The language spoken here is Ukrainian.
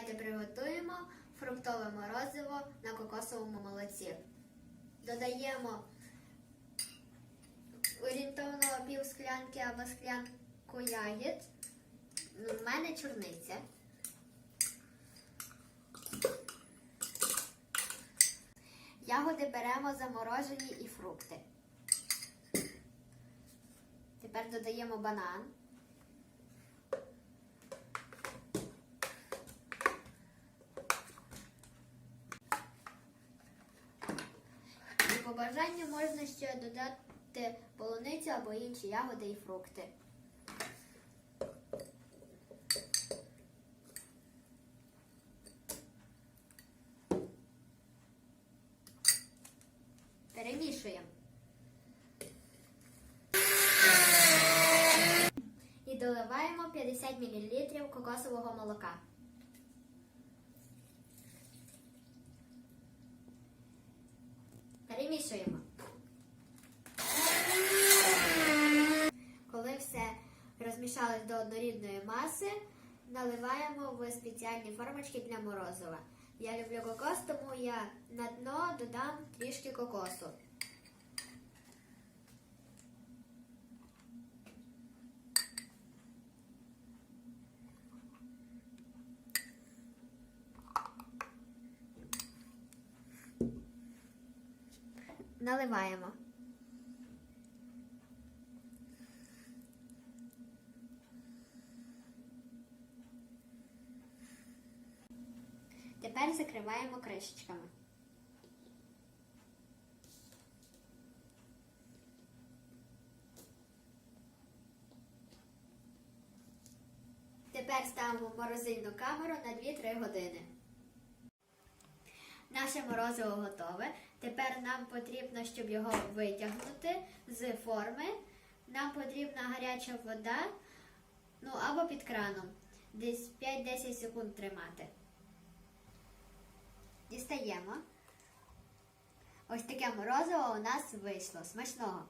Давайте приготуємо фруктове морозиво на кокосовому молоці. Додаємо орієнтовно пів склянки або склянку ягід. Ну, в мене чорниця. Ягоди беремо заморожені і фрукти. Тепер додаємо банан. І по бажанню можна ще додати полуницю або інші ягоди і фрукти. Перемішуємо. І доливаємо 50 мл кокосового молока. Перемішуємо. Коли все розмішалось до однорідної маси, наливаємо в спеціальні формочки для морозива. Я люблю кокос, тому я на дно додам трішки кокосу. Наливаємо. Тепер закриваємо кришечками. Тепер ставимо в морозильну камеру на 2-3 години. Наше морозиво готове. Тепер нам потрібно, щоб його витягнути з форми. Нам потрібна гаряча вода, ну або під краном. Десь 5-10 секунд тримати. Дістаємо. Ось таке морозиво у нас вийшло. Смачного!